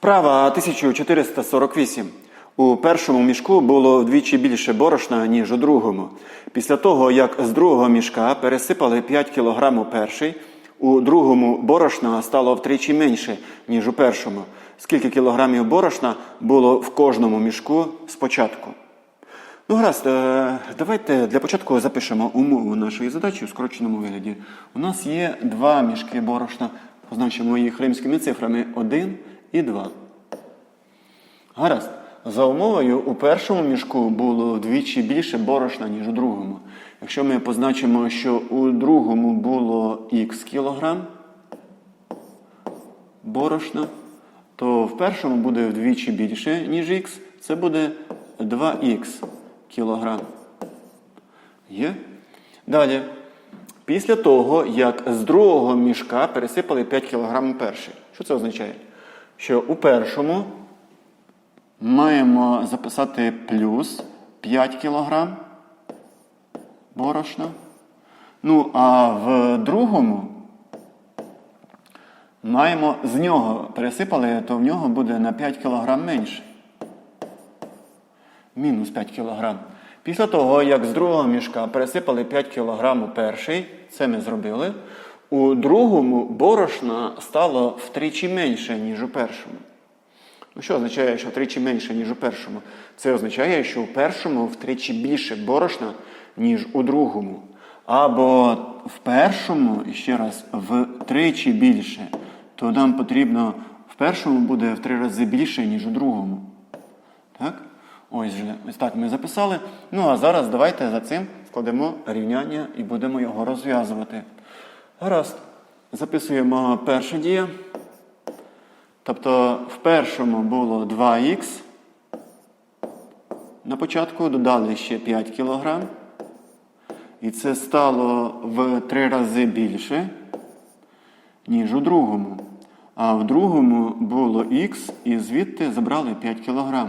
Вправа 1448. У першому мішку було вдвічі більше борошна, ніж у другому. Після того, як з другого мішка пересипали 5 кг перший, у другому борошна стало втричі менше, ніж у першому. Скільки кілограмів борошна було в кожному мішку спочатку? Ну, гаразд, е, давайте для початку запишемо умову нашої задачі у скороченому вигляді. У нас є два мішки борошна, позначимо їх римськими цифрами 1 і 2. Гаразд. За умовою, у першому мішку було вдвічі більше борошна, ніж у другому. Якщо ми позначимо, що у другому було х кілограм борошна, то в першому буде вдвічі більше, ніж х. Це буде 2х кілограм. Є? Далі. Після того, як з другого мішка пересипали 5 кг перший. Що це означає? Що у першому маємо записати плюс 5 кг борошна. Ну, а в другому маємо з нього пересипали, то в нього буде на 5 кг менше. Мінус 5 кг. Після того, як з другого мішка пересипали 5 кг у перший, це ми зробили. У другому борошна стало втричі менше, ніж у першому. Ну, що означає, що втричі менше, ніж у першому? Це означає, що у першому втричі більше борошна, ніж у другому. Або в першому, ще раз, втричі більше, то нам потрібно в першому буде в три рази більше, ніж у другому. Так? Ось же, ось так ми записали. Ну а зараз давайте за цим складемо рівняння і будемо його розв'язувати. Гаразд. Записуємо перша дія. Тобто в першому було 2х. На початку додали ще 5 кг. І це стало в 3 рази більше, ніж у другому. А в другому було х, і звідти забрали 5 кг.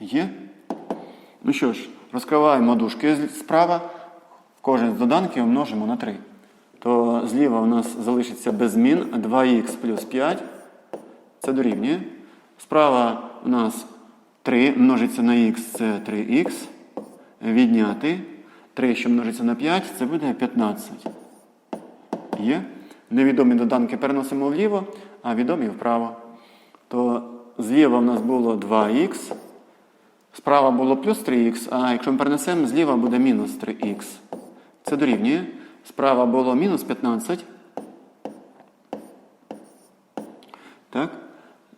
Є? Ну що ж, розкриваємо дужки справа. Кожен з доданків множимо на 3. То зліва у нас залишиться без змін 2х плюс 5. Це дорівнює. Справа у нас 3 множиться на х, це 3х. Відняти. 3, що множиться на 5, це буде 15. Є. Невідомі доданки переносимо вліво, а відомі вправо. То зліва у нас було 2х. Справа було плюс 3х, а якщо ми перенесемо, зліва буде мінус 3х. Це дорівнює. Справа було мінус 15. Так?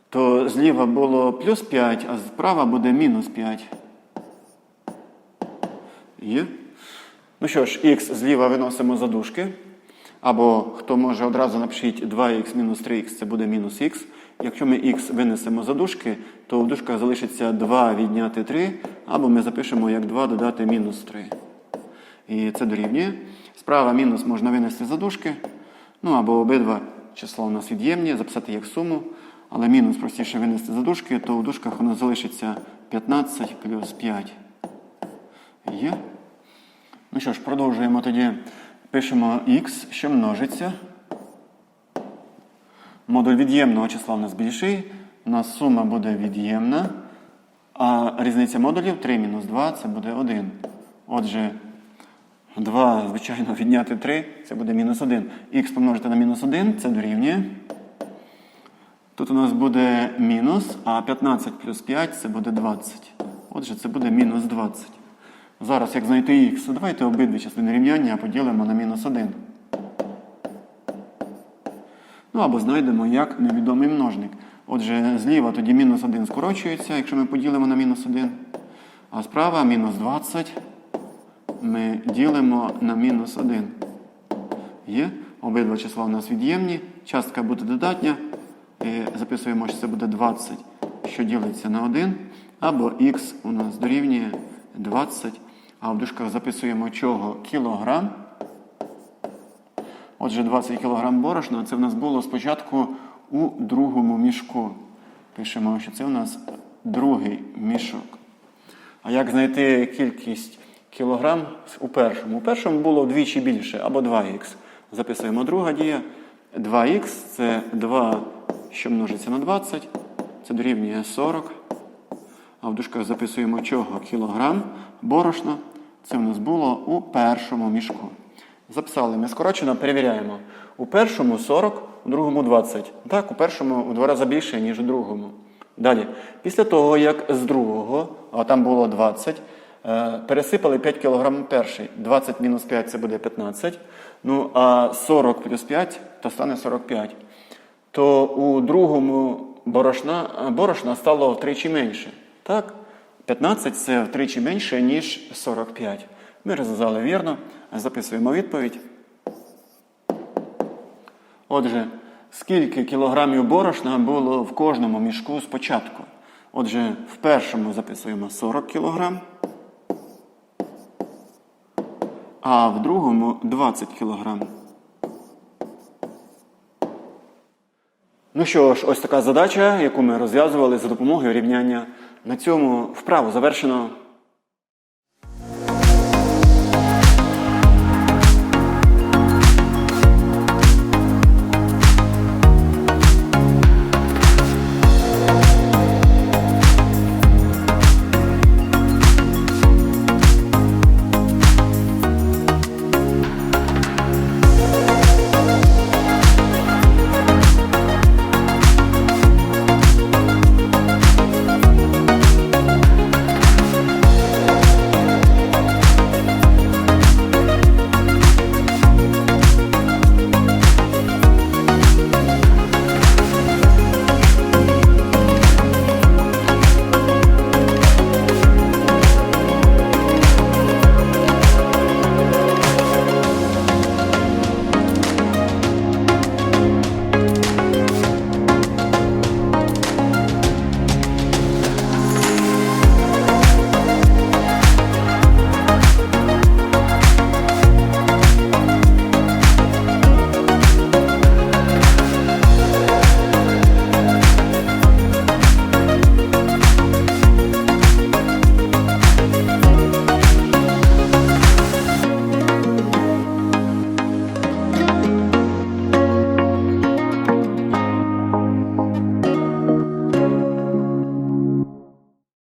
То зліва було плюс 5, а справа буде мінус 5. Є? Ну що ж, х зліва виносимо за дужки. Або хто може одразу напишіть 2х мінус 3х, це буде мінус х. Якщо ми х винесемо за дужки, то в дужках залишиться 2 відняти 3, або ми запишемо як 2 додати мінус 3. І це дорівнює. Справа мінус можна винести за дужки. Ну або обидва числа у нас від'ємні, записати як суму. Але мінус простіше винести за дужки, то в дужках у нас залишиться 15 плюс 5. Є. Ну що ж, продовжуємо тоді. Пишемо х, що множиться. Модуль від'ємного числа у нас більший. У нас сума буде від'ємна. А різниця модулів 3 мінус 2 це буде 1. Отже, 2, звичайно, відняти 3 це буде мінус 1. Х помножити на мінус 1 це дорівнює. Тут у нас буде мінус, а 15 плюс 5 це буде 20. Отже, це буде мінус 20. Зараз, як знайти х, давайте обидві частини рівняння поділимо на мінус 1. Ну або знайдемо як невідомий множник. Отже, зліва тоді мінус 1 скорочується, якщо ми поділимо на мінус 1. А справа мінус 20 ми ділимо на мінус 1. Є. Обидва числа у нас від'ємні. Частка буде додатня. І записуємо, що це буде 20, що ділиться на 1. Або х у нас дорівнює 20. А в дужках записуємо чого? Кілограм. Отже, 20 кг борошна це в нас було спочатку у другому мішку. Пишемо, що це у нас другий мішок. А як знайти кількість кілограм у першому? У першому було вдвічі більше, або 2х. Записуємо друга дія. 2х це 2, що множиться на 20, це дорівнює 40. А в дужках записуємо чого? Кілограм борошна. Це в нас було у першому мішку. Записали ми скорочено, перевіряємо. У першому 40, у другому 20. Так, у першому у два рази більше, ніж у другому. Далі. Після того, як з другого, а там було 20, е, пересипали 5 кг перший. 20 мінус 5 це буде 15. Ну, а 40 плюс 5 то стане 45. То у другому борошна, борошна стало втричі менше. Так? 15 це втричі менше, ніж 45. Ми розв'язали вірно. Записуємо відповідь. Отже, скільки кілограмів борошна було в кожному мішку спочатку? Отже, в першому записуємо 40 кілограм, а в другому 20 кілограм. Ну що ж, ось така задача, яку ми розв'язували за допомогою рівняння. На цьому вправу завершено.